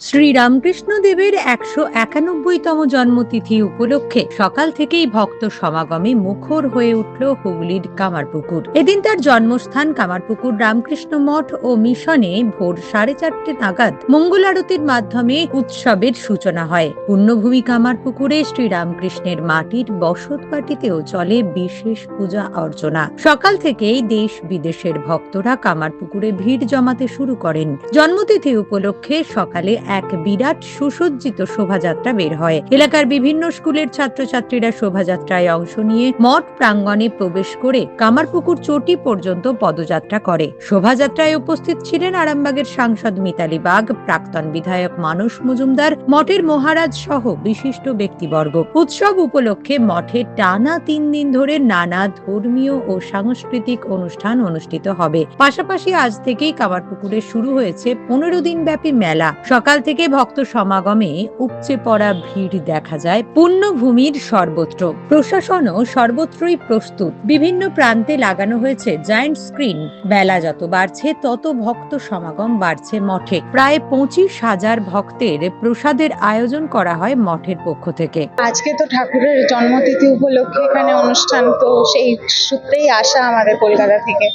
শ্রীরামকৃষ্ণ দেবের একশো একানব্বইতম জন্মতিথি উপলক্ষে সকাল থেকেই ভক্ত সমাগমে মুখর হয়ে উঠল হুগলির কামারপুকুর। এদিন তার জন্মস্থান কামারপুকুর রামকৃষ্ণ মঠ ও মিশনে ভোর সাড়ে চারটে নাগাদ মঙ্গল আরতির মাধ্যমে উৎসবের সূচনা হয়। পুণ্যভূমি কামারপুকুরে শ্রীরামকৃষ্ণের মাটির বসত পাটিতেও চলে বিশেষ পূজা অর্চনা। সকাল থেকেই দেশ বিদেশের ভক্তরা কামারপুকুরে ভিড় জমাতে শুরু করেন। জন্মতিথি উপলক্ষে সকালে এক বিরাট সুসজ্জিত শোভাযাত্রা বের হয়। এলাকার বিভিন্ন স্কুলের ছাত্রছাত্রীরা শোভাযাত্রায় অংশ নিয়ে মঠ প্রাঙ্গণে প্রবেশ করে কামারপুকুর চটি পর্যন্ত পদযাত্রা করে। শোভাযাত্রায় উপস্থিত ছিলেন আরামবাগের সাংসদ মিতালি বাগ, প্রাক্তন বিধায়ক মানস মজুমদার, মঠের মহারাজ সহ বিশিষ্ট ব্যক্তিবর্গ। উৎসব উপলক্ষে মঠে টানা তিন দিন ধরে নানা ধর্মীয় ও সাংস্কৃতিক অনুষ্ঠান অনুষ্ঠিত হবে। পাশাপাশি আজ থেকেই কামারপুকুরে শুরু হয়েছে পনেরো দিন ব্যাপী মেলা। সকাল থেকে ভক্ত সমাগমে উপচে পড়া ভিড় দেখা যায় পুণ্যভূমির সর্বত্র। প্রশাসনও সর্বত্রই প্রস্তুত। বিভিন্ন প্রান্তে লাগানো হয়েছে জায়ান্ট স্ক্রিন বেলা যত বাড়ছে, তত ভক্ত সমাগম বাড়ছে মঠে। প্রায় পঁচিশ হাজার ভক্তের প্রসাদের আয়োজন করা হয় মঠের পক্ষ থেকে। আজকে তো ঠাকুরের জন্মতিথি উপলক্ষে এখানে অনুষ্ঠান, তো সেই সূত্রেই আসা আমাদের কলকাতা থেকে।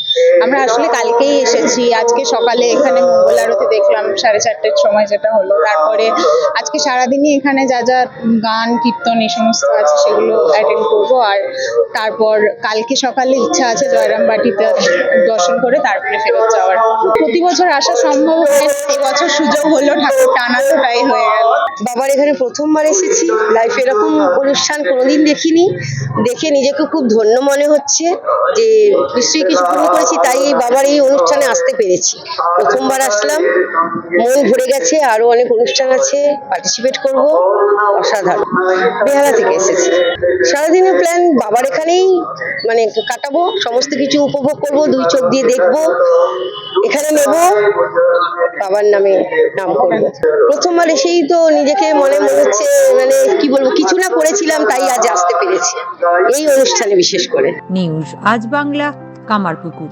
আমরা আসলে কালকেই এসেছি। আজকে সকালে এখানে মঙ্গল আরতি দেখলাম, সাড়ে চারটের সময় যেটা হলো। তারপরে আজকে সারাদিনই এখানে যা যা গান, কীর্তন এই সমস্ত আছে সেগুলো অ্যাটেন্ড করব। আর তারপর কালকে সকালে ইচ্ছা আছে জয়রাম বাটিতে দর্শন করে তারপরে ফেরত যাওয়ার। প্রতি বছর আসা সম্ভব হয় না এবছর সুযোগ হলো ঠাকুর টানা তো তাই হয়ে বাবার এখানে প্রথমবার এসেছি। লাইফ এরকম অনুষ্ঠান কোনোদিন দেখিনি। দেখে নিজেকে খুব ধন্য মনে হচ্ছে যে নিশ্চয়ই কিছু পুণ্য করেছি, তাই এই বাবার এই অনুষ্ঠানে আসতে পেরেছি। প্রথমবার আসলাম, মন ভরে গেছে, আরও অনেক অনুষ্ঠান আছে পার্টিসিপেট করব, অসাধারণ। বেহালা থেকে এসেছি। সারাদিনের প্ল্যান বাবার এখানেই মানে কাটাবো, সমস্ত কিছু উপভোগ করব, দুই চোখ দিয়ে দেখব। এখানে নেব? বাবার নামে নাম করব। প্রথমবার এসেই তো নিজেকে মনে মনে হচ্ছে মানে কি বলব, কিছু না করেছিলাম, তাই আজ আসতে পেরেছি। এই অনুষ্ঠানে বিশেষ করে। নিউজ, আজ বাংলা, কামারপুকুর।